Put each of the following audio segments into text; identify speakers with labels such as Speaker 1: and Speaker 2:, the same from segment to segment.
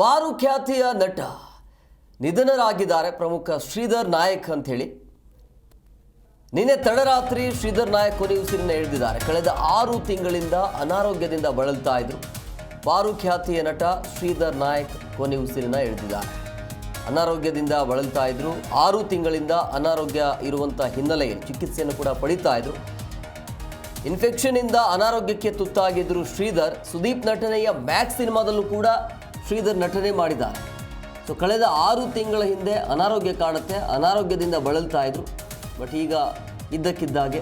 Speaker 1: ಪಾರು ಖ್ಯಾತಿಯ ನಟ ನಿಧನರಾಗಿದ್ದಾರೆ ಪ್ರಮುಖ ಶ್ರೀಧರ್ ನಾಯಕ್ ಅಂತ ಹೇಳಿ ನಿನ್ನೆ ತಡರಾತ್ರಿ ಶ್ರೀಧರ್ ನಾಯಕ್ ಕೊನೆಯುಸಿರಿನ ಎಳೆದಿದ್ದಾರೆ. ಕಳೆದ ಆರು ತಿಂಗಳಿಂದ ಅನಾರೋಗ್ಯದಿಂದ ಬಳಲ್ತಾ ಇದ್ರು. ಪಾರು ಖ್ಯಾತಿಯ ನಟ ಶ್ರೀಧರ್ ನಾಯಕ್ ಕೊನೆಯುಸಿರಿನ ಎಳೆದಿದ್ದಾರೆ. ಅನಾರೋಗ್ಯದಿಂದ ಬಳಲ್ತಾ ಇದ್ರು. ಆರು ತಿಂಗಳಿಂದ ಅನಾರೋಗ್ಯ ಇರುವಂಥ ಹಿನ್ನೆಲೆಯಲ್ಲಿ ಚಿಕಿತ್ಸೆಯನ್ನು ಕೂಡ ಪಡೀತಾ ಇದ್ರು. ಇನ್ಫೆಕ್ಷನ್ ಇಂದ ಅನಾರೋಗ್ಯಕ್ಕೆ ತುತ್ತಾಗಿದ್ರು ಶ್ರೀಧರ್. ಸುದೀಪ್ ನಟನೆಯ ಮ್ಯಾಕ್ಸ್ ಸಿನಿಮಾದಲ್ಲೂ ಕೂಡ ಶ್ರೀಧರ್ ನಟನೆ ಮಾಡಿದ್ದಾರೆ. ಸೊ ಕಳೆದ ಆರು ತಿಂಗಳ ಹಿಂದೆ ಅನಾರೋಗ್ಯ ಕಾಣುತ್ತೆ, ಅನಾರೋಗ್ಯದಿಂದ ಬಳಲ್ತಾ ಇದ್ರು. ಬಟ್ ಈಗ ಇದ್ದಕ್ಕಿದ್ದಾಗೆ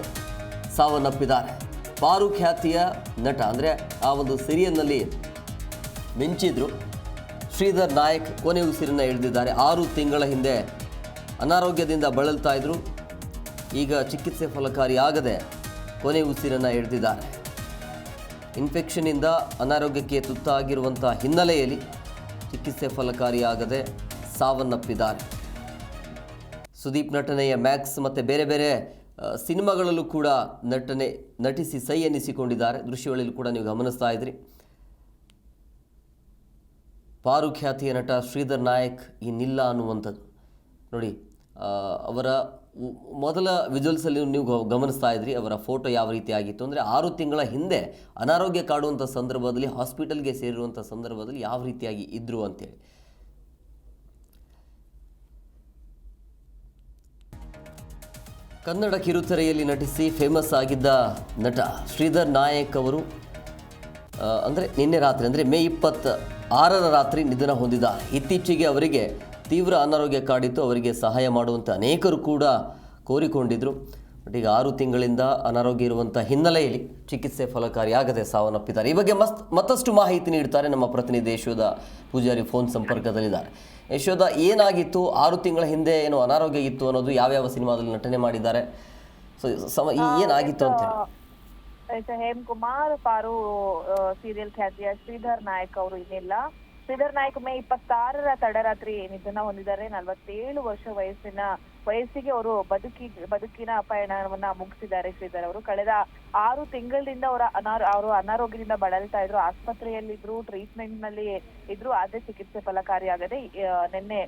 Speaker 1: ಸಾವನ್ನಪ್ಪಿದ್ದಾರೆ. ಪಾರು ಖ್ಯಾತಿಯ ನಟ ಅಂದರೆ ಆ ಒಂದು ಸಿರಿಯಲ್ನಲ್ಲಿ ಮಿಂಚಿದ್ರು. ಶ್ರೀಧರ್ ನಾಯಕ್ ಕೊನೆ ಉಸಿರನ್ನು ಎಳೆದಿದ್ದಾರೆ ಆರು ತಿಂಗಳ ಹಿಂದೆ ಅನಾರೋಗ್ಯದಿಂದ ಬಳಲ್ತಾ ಇದ್ರು. ಈಗ ಚಿಕಿತ್ಸೆ ಫಲಕಾರಿಯಾಗದೆ ಕೊನೆ ಉಸಿರನ್ನು ಎಳೆದಿದ್ದಾರೆ ಇನ್ಫೆಕ್ಷನ್ನಿಂದ ಅನಾರೋಗ್ಯಕ್ಕೆ ತುತ್ತಾಗಿರುವಂಥ ಹಿನ್ನೆಲೆಯಲ್ಲಿ ಚಿಕಿತ್ಸೆ ಫಲಕಾರಿಯಾಗದೆ ಸಾವನ್ನಪ್ಪಿದ್ದಾರೆ. ಸುದೀಪ್ ನಟನೆಯ ಮ್ಯಾಕ್ಸ್ ಮತ್ತು ಬೇರೆ ಬೇರೆ ಸಿನಿಮಾಗಳಲ್ಲೂ ಕೂಡ ನಟನೆ ನಟಿಸಿ ಸೈ ಎನ್ನಿಸಿಕೊಂಡಿದ್ದಾರೆ ದೃಶ್ಯಗಳಲ್ಲಿ ಕೂಡ ನೀವು ಗಮನಿಸ್ತಾ ಇದ್ರಿ. ಪಾರುಖ್ಯಾತಿಯ ನಟ ಶ್ರೀಧರ್ ನಾಯಕ್ ಇನ್ನಿಲ್ಲ ಅನ್ನುವಂಥದ್ದು. ನೋಡಿ ಅವರ ಮೊದಲ ವಿಜುವಲ್ಸಲ್ಲಿ ನೀವು ಗಮನಿಸ್ತಾ ಇದ್ರಿ, ಅವರ ಫೋಟೋ ಯಾವ ರೀತಿ ಆಗಿತ್ತು ಅಂದರೆ ಆರು ತಿಂಗಳ ಹಿಂದೆ ಅನಾರೋಗ್ಯ ಕಾಡುವಂಥ ಸಂದರ್ಭದಲ್ಲಿ ಹಾಸ್ಪಿಟಲ್ಗೆ ಸೇರಿರುವಂಥ ಸಂದರ್ಭದಲ್ಲಿ ಯಾವ ರೀತಿಯಾಗಿ ಇದ್ದರು ಅಂತೇಳಿ. ಕನ್ನಡ ಕಿರುತೆರೆಯಲ್ಲಿ ನಟಿಸಿ ಫೇಮಸ್ ಆಗಿದ್ದ ನಟ ಶ್ರೀಧರ್ ನಾಯಕ್ ಅವರು ಅಂದರೆ ನಿನ್ನೆ ರಾತ್ರಿ, ಅಂದರೆ ಮೇ ಇಪ್ಪತ್ತ ಆರರ ರಾತ್ರಿ ನಿಧನ ಹೊಂದಿದ. ಇತ್ತೀಚೆಗೆ ಅವರಿಗೆ ತೀವ್ರ ಅನಾರೋಗ್ಯ ಕಾಡಿತ್ತು ಅವರಿಗೆ ಸಹಾಯ ಮಾಡುವಂಥ ಅನೇಕರು ಕೂಡ ಕೋರಿಕೊಂಡಿದ್ದರು ಬಟ್ ಈಗ ಆರು ತಿಂಗಳಿಂದ ಅನಾರೋಗ್ಯ ಇರುವಂಥ ಹಿನ್ನೆಲೆಯಲ್ಲಿ ಚಿಕಿತ್ಸೆ ಫಲಕಾರಿಯಾಗದೆ ಸಾವನ್ನಪ್ಪಿದ್ದಾರೆ. ಈ ಬಗ್ಗೆ ಮಸ್ತ್ ಮತ್ತಷ್ಟು ಮಾಹಿತಿ ನೀಡ್ತಾರೆ ನಮ್ಮ ಪ್ರತಿನಿಧಿ ಯಶೋಧ ಪೂಜಾರಿ ಫೋನ್ ಸಂಪರ್ಕದಲ್ಲಿದ್ದಾರೆ. ಯಶೋಧ ಏನಾಗಿತ್ತು? ಆರು ತಿಂಗಳ ಹಿಂದೆ ಏನು ಅನಾರೋಗ್ಯ ಇತ್ತು ಅನ್ನೋದು ಯಾವ್ಯಾವ ಸಿನಿಮಾದಲ್ಲಿ ನಟನೆ ಮಾಡಿದ್ದಾರೆ? ಸೊ ಸಮ ಏನಾಗಿತ್ತು ಅಂತ
Speaker 2: ಹೇಳಿ. ಹೇಮ್ ಕುಮಾರ್ ಪಾರು ಸೀರಿಯಲ್ ಖ್ಯಾತಿಯ ಶ್ರೀಧರ್ ನಾಯಕ್ ಅವರು ಇನ್ನಿಲ್ಲ. ಶ್ರೀಧರ್ ನಾಯಕ್ ಮೇ ಇಪ್ಪತ್ತಾರರ ತಡರಾತ್ರಿ ನಿಧನ ಹೊಂದಿದ್ದಾರೆ ನಲವತ್ತೇಳು ವರ್ಷ ವಯಸ್ಸಿನ, ವಯಸ್ಸಿಗೆ ಅವರು ಬದುಕಿ, ಬದುಕಿನ ಪಯಣವನ್ನ ಮುಗಿಸಿದ್ದಾರೆ ಶ್ರೀಧರ್ ಅವರು. ಕಳೆದ ಆರು ತಿಂಗಳಿಂದ ಅವರ ಅವರು ಅನಾರೋಗ್ಯದಿಂದ ಬಳಲ್ತಾ ಇದ್ರು, ಆಸ್ಪತ್ರೆಯಲ್ಲಿದ್ರು ಟ್ರೀಟ್ಮೆಂಟ್ನಲ್ಲಿ ಇದ್ರು ಅದೇ ಚಿಕಿತ್ಸೆ ಫಲಕಾರಿಯಾಗದೆ ನಿನ್ನೆ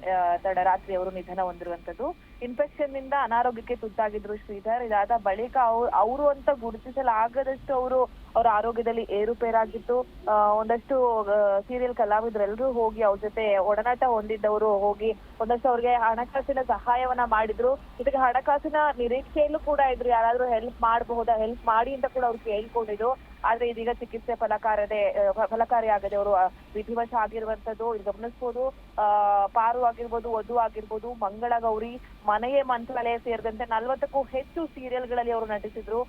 Speaker 2: ತಡರಾತ್ರಿ ಅವರು ನಿಧನ ಹೊಂದಿರುವಂತದ್ದು ಇನ್ಫೆಕ್ಷನ್ನಿಂದ ಅನಾರೋಗ್ಯಕ್ಕೆ ತುತ್ತಾಗಿದ್ರು ಶ್ರೀಧರ್. ಇದಾದ ಬಳಿಕ ಅವ್ರು, ಅವರು ಅಂತ ಗುರುತಿಸಲಾಗದಷ್ಟು ಅವರು ಅವರ ಆರೋಗ್ಯದಲ್ಲಿ ಏರುಪೇರಾಗಿತ್ತು ಒಂದಷ್ಟು ಸೀರಿಯಲ್ ಕಲಾವಿದರೆಲ್ಲರೂ ಹೋಗಿ ಅವ್ರ ಜೊತೆ ಒಡನಾಟ ಹೊಂದಿದ್ದವರು ಹೋಗಿ ಒಂದಷ್ಟು ಅವ್ರಿಗೆ ಹಣಕಾಸಿನ ಸಹಾಯವನ್ನ ಮಾಡಿದ್ರು. ಜೊತೆಗೆ ಹಣಕಾಸಿನ ನಿರೀಕ್ಷೆಯಲ್ಲೂ ಕೂಡ ಇದ್ರು. ಯಾರಾದ್ರೂ ಹೆಲ್ಪ್ ಮಾಡಬಹುದಾ? ಹೆಲ್ಪ್ ಮಾಡಿ ಅಂತ ಕೂಡ ಅವ್ರು ಕೇಳ್ಕೊಂಡಿದ್ರು. ಆದ್ರೆ ಇದೀಗ ಚಿಕಿತ್ಸೆ ಫಲಕಾರದೆ ಫಲಕಾರಿಯಾಗದೆ ಅವರು ವಿಧಿವಶ ಆಗಿರುವಂತದ್ದು ಇಲ್ಲಿ ಗಮನಿಸಬಹುದು ಆ, ಪಾರು ಆಗಿರ್ಬೋದು, ವಧು ಆಗಿರ್ಬೋದು ಮಂಗಳ ಗೌರಿ ಮನೆಯೇ ಮಂತ್ರಾಲಯ ಸೇರಿದಂತೆ ನಲ್ವತ್ತಕ್ಕೂ ಹೆಚ್ಚು ಸೀರಿಯಲ್ಗಳಲ್ಲಿ ಅವರು ನಟಿಸಿದ್ರು.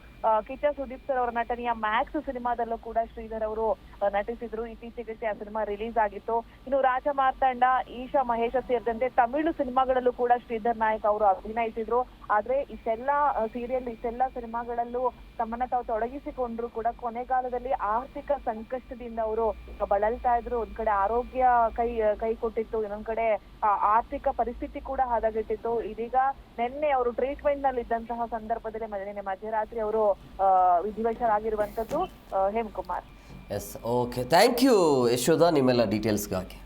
Speaker 2: ಕಿಚ್ಚ ಸುದೀಪ್ ಸರ್ ಅವರ ನಟನೆಯ ಮ್ಯಾಕ್ಸ್ ಸಿನಿಮಾದಲ್ಲೂ ಕೂಡ ಶ್ರೀಧರ್ ಅವರು ನಟಿಸಿದ್ರು. ಇತ್ತೀಚೆಗೆ ಆ ಸಿನಿಮಾ ರಿಲೀಸ್ ಆಗಿತ್ತು. ಇನ್ನು ರಾಜ ಮಾರ್ತಾಂಡ ಈಶಾ ಮಹೇಶ ಸೇರಿದಂತೆ ತಮಿಳು ಸಿನಿಮಾಗಳಲ್ಲೂ ಕೂಡ ಶ್ರೀಧರ್ ನಾಯಕ್ ಅವರು ಅಭಿನಯಿಸಿದ್ರು. ಆದ್ರೆ ಇಷ್ಟೆಲ್ಲಾ ಸೀರಿಯಲ್ ಇಷ್ಟೆಲ್ಲಾ ಸಿನಿಮಾಗಳಲ್ಲೂ ತಮ್ಮನ್ನ ತಾವು ತೊಡಗಿಸಿಕೊಂಡ್ರು ಕೂಡ ಕೊನೆಗಾಲದಲ್ಲಿ ಆರ್ಥಿಕ ಸಂಕಷ್ಟದಿಂದ ಅವರು ಬಳಲ್ತಾ ಇದ್ರು. ಒಂದ್ ಕಡೆ ಆರೋಗ್ಯ ಕೈ ಕೈ ಕೊಟ್ಟಿತ್ತು, ಇನ್ನೊಂದ್ ಕಡೆ ಆರ್ಥಿಕ ಪರಿಸ್ಥಿತಿ ಕೂಡ ಹದಗೆಟ್ಟಿತ್ತು ಇದೀಗ ನಿನ್ನೆ ಅವರು ಟ್ರೀಟ್ಮೆಂಟ್ನಲ್ಲಿ ಇದ್ದಂತಹ ಸಂದರ್ಭದಲ್ಲಿ ನಿನ್ನೆ ಮಧ್ಯರಾತ್ರಿ ಅವರು ವಿಧಿವಶರಾಗಿರುವಂತದ್ದು Hemakumar.
Speaker 1: Yes okay thank you Yashoda, ನಿಮ್ಮೆಲ್ಲ ಡೀಟೇಲ್ಸ್ಗಾಗಿ